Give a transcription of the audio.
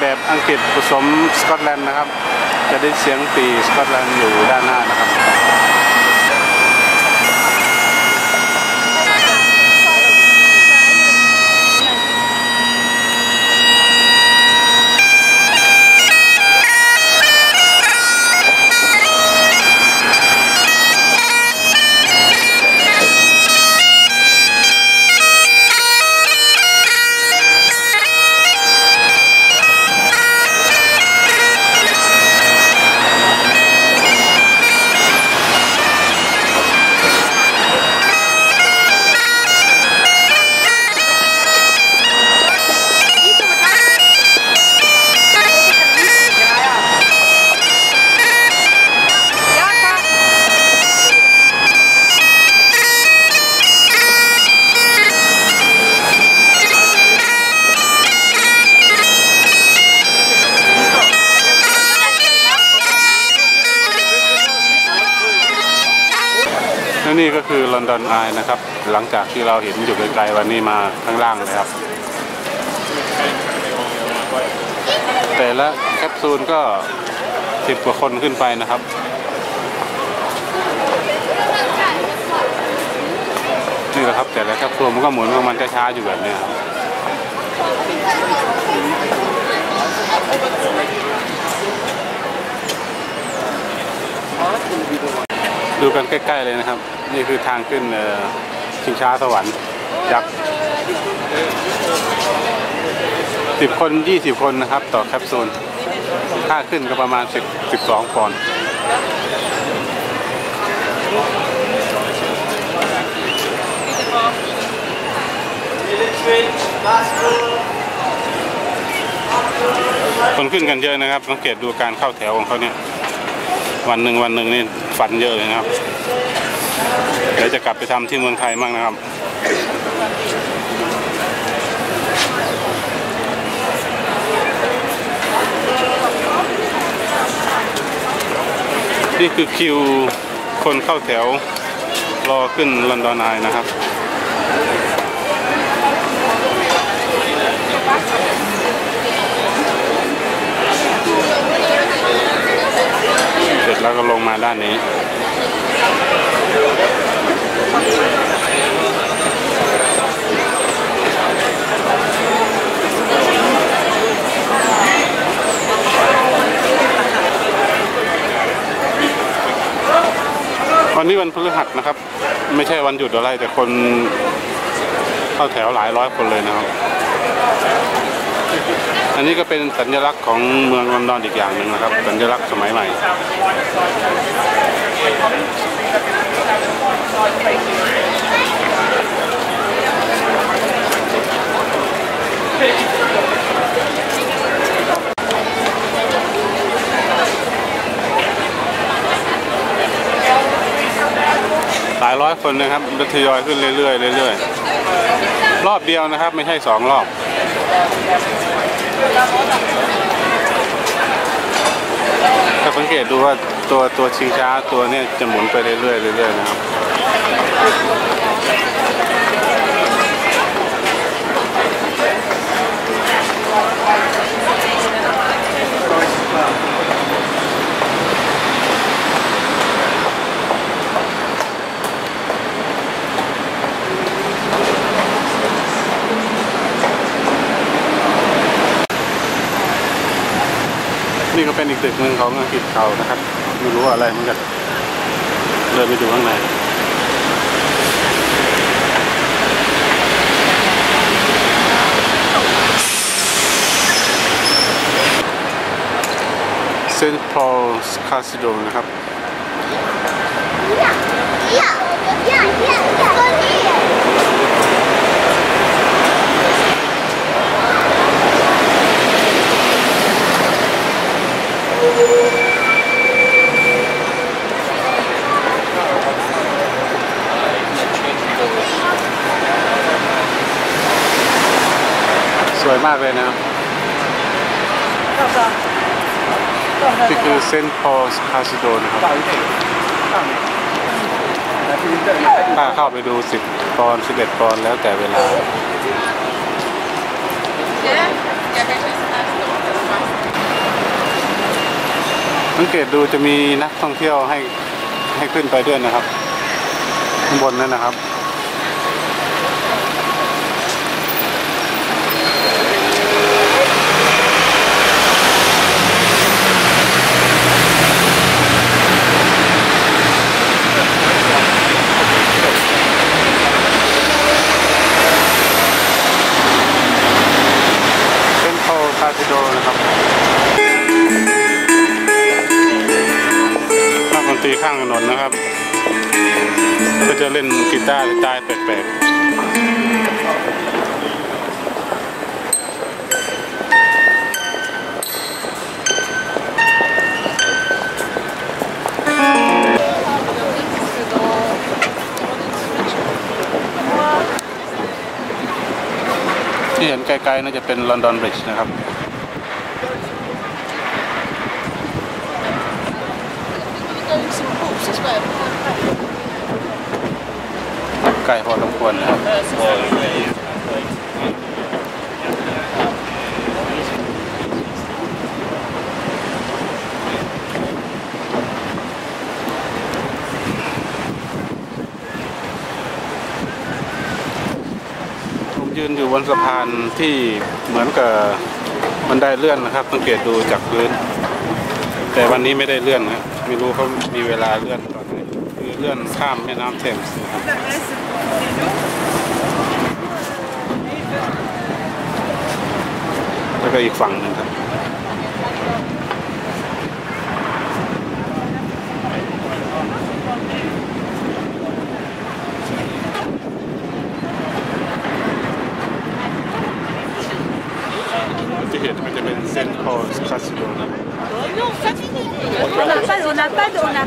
แบบอังกฤษผสมสกอตแลนด์นะครับ จะได้เสียงปีสกอตแลนด์อยู่ด้านหน้านะครับ และนี่ก็คือลอนดอนไอนะครับ หลังจากที่เราเห็นอยู่ไกลๆวันนี้มาข้างล่างเลยครับ แต่ละแคปซูลก็สิบกว่าคนขึ้นไปนะครับนี่แหละครับแต่ละแคปซูลมันก็หมุนของมันช้าๆอยู่แบบนี้ครับดูกันใกล้ ๆ เลยนะครับ นี่คือทางขึ้นชิงช้าสวรรค์ยักษ์สิบคนยี่สิบคนนะครับ ต่อแคปซูล ค่าขึ้นก็ประมาณสิบสิบสองปอนด์คนขึ้นกันเยอะนะครับ สังเกตดูการเข้าแถวของเขาเนี่ย วันหนึ่งวันหนึ่งนี่ฝันเยอะเลยนะครับ เดี๋ยวจะกลับไปทำที่เมืองไทยมั่งนะครับนี่คือคิวคนเข้าแถวรอขึ้นลอนดอนไอนะครับ เสร็จ แล้วก็ลงมาด้านนี้วันนี้วันพฤหัสนะครับ ไม่ใช่วันหยุดอะไรแต่คนเข้าแถวหลายร้อยคนเลยนะครับ อันนี้ก็เป็นสัญลักษณ์ของเมืองลอนดอนอีกอย่างหนึ่งนะครับ สัญลักษณ์สมัยใหม่ หลายร้อยคนนะครับทยอยขึ้นเรื่อยๆเรื่อยๆ รอบเดียวนะครับ ไม่ใช่สองรอบ ถ้าสังเกตดูว่าตัวตัวชิงช้าตัวเนี้ยจะหมุนไปเรื่อยๆเรื่อยๆนะครับ ก็เป็นอีกตึกหนึ่งของอังกฤษเขานะครับไม่รู้อะไรเหมือนกันเดินไปดูข้างในเซนต์พอลส์คาสิโดนะครับ สวยมากเลยนะนี่คือเซนต์พอลคาสิโดนะครับถ้าเข้าไปดูสิบปอนด์11ปอนด์แล้วแต่เวลาสังเกตดูจะมีนักท่องเที่ยวให้ให้ขึ้นไปด้วยนะครับ ข้างบนนั่นนะครับ นักดนตรีข้างถนนนะครับ ก็จะเล่นกีตาร์สไตล์แปลกๆที่เห็นไกลๆน่าจะเป็นลอนดอนบริดจ์นะครับ ไกลพอสมควรนะครับผมยืนอยู่บนสะพานที่เหมือนกับบันไดเลื่อนนะครับสังเกตดูจากพื้น แต่วันนี้ไม่ได้เลื่อนนะไม่รู้เขามีเวลาเลื่อนตอนไหนคือเลื่อนข้ามแม่น้ำเทมส์นะครับแล้วก็อีกฝั่งหนึ่งครับที่เห็นมันจะเป็นเส้นคอสคาสิโดนะ tratta de una